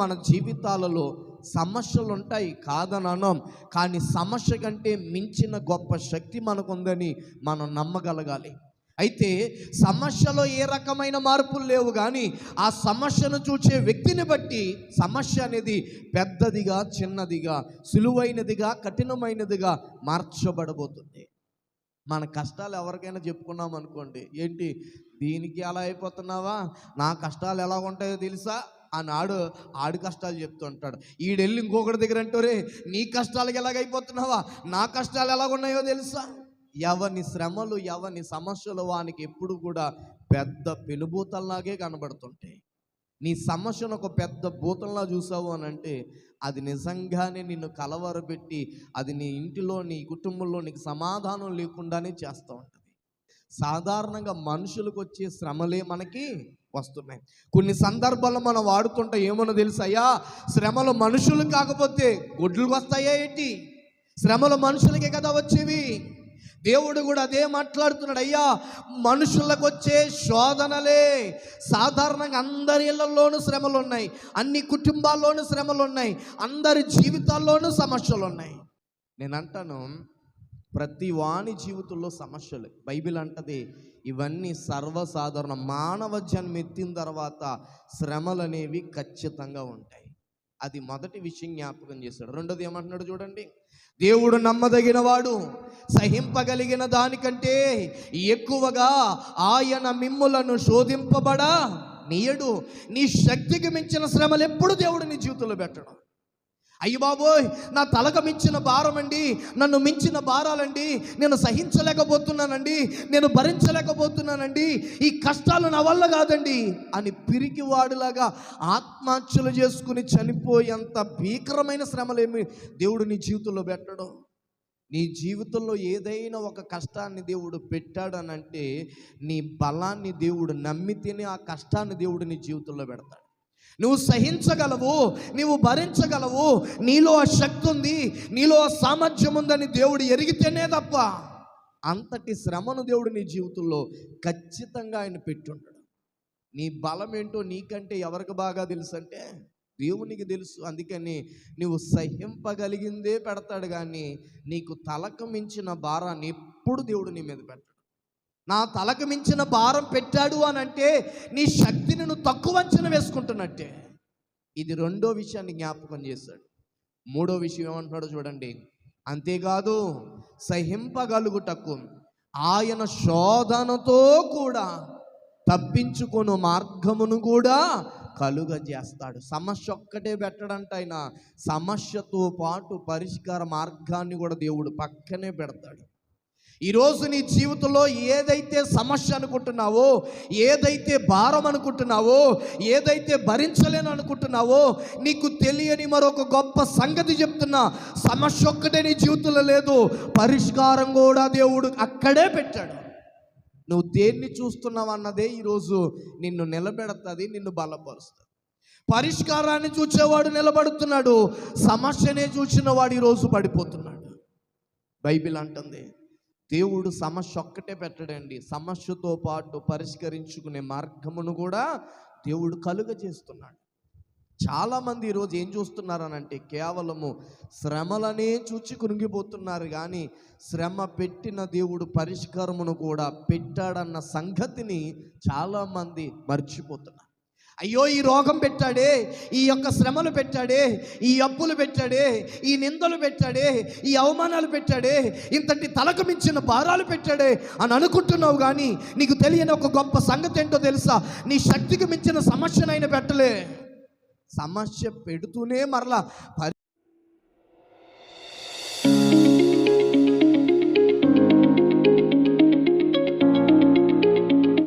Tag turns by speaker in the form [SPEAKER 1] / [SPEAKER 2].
[SPEAKER 1] మన జీవితాలలో సమస్యలు ఉంటాయి కాదననం కానీ సమస్య కంటే మించిన గొప్ప శక్తి మనకుందని మనం నమ్మగలగాలి. అయితే సమస్యలో ఏ రకమైన మార్పులు లేవు కానీ ఆ సమస్యను చూచే వ్యక్తిని బట్టి సమస్య అనేది పెద్దదిగా చిన్నదిగా సులువైనదిగా కఠినమైనదిగా మార్చబడబోతుంది. మన కష్టాలు ఎవరికైనా చెప్పుకున్నాం అనుకోండి ఏంటి దీనికి ఎలా అయిపోతున్నావా? నా కష్టాలు ఎలా ఉంటాయో తెలుసా? ఆనాడు ఆడు ఆడి కష్టాలు చెప్తుంటాడు ఈడెళ్ళి ఇంకొకటి దగ్గర అంటారే నీ కష్టాలకు ఎలాగైపోతున్నావా? నా కష్టాలు ఎలాగున్నాయో తెలుసా? ఎవని శ్రమలు ఎవని సమస్యలు వానికి ఎప్పుడు కూడా పెద్ద పెనుభూతంలాగే కనబడుతుంటాయి. నీ సమస్యను ఒక పెద్ద భూతంలా చూసావు అని అంటే అది నిజంగానే నిన్ను కలవరపెట్టి అది నీ ఇంటిలో నీ కుటుంబంలో నీకు సమాధానం లేకుండానే చేస్తూ ఉంటుంది సాధారణంగా మనుషులకు వచ్చే శ్రమలే మనకి వస్తున్నాయి. కొన్ని సందర్భాల్లో మనం వాడుతుంటే ఏమన్నా తెలుసు? అయ్యా శ్రమలు మనుషులు కాకపోతే గొడ్లకు వస్తాయా ఏంటి? శ్రమలు మనుషులకే కదా వచ్చేవి? దేవుడు కూడా అదే మాట్లాడుతున్నాడు. అయ్యా మనుషులకు వచ్చే శోధనలే సాధారణంగా అందరి ఇళ్ళలోనూ శ్రమలు ఉన్నాయి అన్ని కుటుంబాల్లోనూ శ్రమలు ఉన్నాయి అందరి జీవితాల్లోనూ సమస్యలు ఉన్నాయి నేను అంటాను ప్రతి వాణి జీవితంలో సమస్యలు. బైబిల్ అంటది ఇవన్నీ సర్వసాధారణ. మానవ జన్మ ఎత్తిన తర్వాత శ్రమలు అనేవి ఖచ్చితంగా ఉంటాయి. అది మొదటి విషయం జ్ఞాపకం చేశాడు రెండోది ఏమంటున్నాడు చూడండి దేవుడు నమ్మదగిన వాడు సహింపగలిగిన దానికంటే ఎక్కువగా ఆయన మిమ్ములను శోధింపబడా నీయడు. నీ శక్తికి మించిన శ్రమలు ఎప్పుడు దేవుడు నీ జీవితంలో పెట్టడం. అయ్యి బాబోయ్ నా తలకు మించిన భారం అండి నన్ను మించిన భారాలండి. నేను సహించలేకపోతున్నానండి. నేను భరించలేకపోతున్నానండి. ఈ కష్టాలు నా వల్ల కాదండి అని పిరికి వాడిలాగా ఆత్మహత్యలు చేసుకుని చనిపోయేంత భీకరమైన శ్రమలేమి దేవుడు నీ జీవితంలో పెట్టడం? నీ జీవితంలో ఏదైనా ఒక కష్టాన్ని దేవుడు పెట్టాడనంటే నీ బలాన్ని దేవుడు నమ్మితేనే ఆ కష్టాన్ని దేవుడు నీ జీవితంలో పెడతాడు. నువ్వు సహించగలవు నీవు భరించగలవు. నీలో ఆ శక్తి ఉంది నీలో ఆ సామర్థ్యం ఉందని దేవుడు ఎరిగితేనే తప్ప అంతటి శ్రమను దేవుడు నీ జీవితంలో ఖచ్చితంగా ఆయన పెట్టుంటాడు. నీ బలం ఏంటో నీకంటే ఎవరికి బాగా తెలుసు అంటే దేవునికి తెలుసు. అందుకని నువ్వు సహింపగలిగిందే పెడతాడు కానీ నీకు తలకు మించిన భారాన్ని ఎప్పుడు దేవుడు నీ మీద పెట్టాడు. నా తలకు మించిన భారం పెట్టాడు అని అంటే నీ శక్తిని నువ్వు తక్కువ అంచనా వేసుకుంటున్నట్టే. ఇది రెండో విషయాన్ని జ్ఞాపకం చేశాడు. మూడో విషయం ఏమంటున్నాడో చూడండి. అంతేకాదు సహింపగలుగుటకు ఆయన శోధనతో కూడా తప్పించుకొను మార్గమును కూడా కలుగజేస్తాడు. సమస్య ఒక్కటే పెట్టడంట ఆయన. సమస్యతో పాటు పరిష్కార మార్గాన్ని కూడా దేవుడు పక్కనే పెడతాడు. ఈరోజు నీ జీవితంలో ఏదైతే సమస్య అనుకుంటున్నావో ఏదైతే భారం అనుకుంటున్నావో ఏదైతే భరించలేను అనుకుంటున్నావో నీకు తెలియని మరొక గొప్ప సంగతి చెప్తున్నా. సమస్య ఒక్కటే నీ జీవితంలో లేదు. పరిష్కారం కూడా దేవుడు అక్కడే పెట్టాడు. నువ్వు దేన్ని చూస్తున్నావు అన్నదే ఈరోజు నిన్ను నిలబెడతుంది నిన్ను బలపరుస్తుంది. పరిష్కారాన్ని చూచేవాడు నిలబడుతున్నాడు. సమస్యనే చూసిన వాడు ఈరోజు పడిపోతున్నాడు. బైబిల్ అంటుంది దేవుడు సమస్య ఒక్కటే పెట్టడండి. సమస్యతో పాటు పరిష్కరించుకునే మార్గమును కూడా దేవుడు కలుగజేస్తున్నాడు చాలామంది ఈరోజు ఏం చూస్తున్నారనంటే కేవలము శ్రమలనే చూచి కునిగిపోతున్నారు కానీ శ్రమ పెట్టిన దేవుడు పరిష్కారమును కూడా పెట్టాడన్న సంగతిని చాలామంది మర్చిపోతున్నారు. అయ్యో ఈ రోగం పెట్టాడే ఈ యొక్క శ్రమలు పెట్టాడే ఈ అప్పులు పెట్టాడే ఈ నిందలు పెట్టాడే ఈ అవమానాలు పెట్టాడే ఇంతటి తలకు మించిన భారాలు పెట్టాడే అని అనుకుంటున్నావు కానీ నీకు తెలియని ఒక గొప్ప సంగతి ఏంటో తెలుసా? నీ శక్తికి మించిన సమస్యనైనా పెట్టలే. సమస్య పెడుతూనే మరలా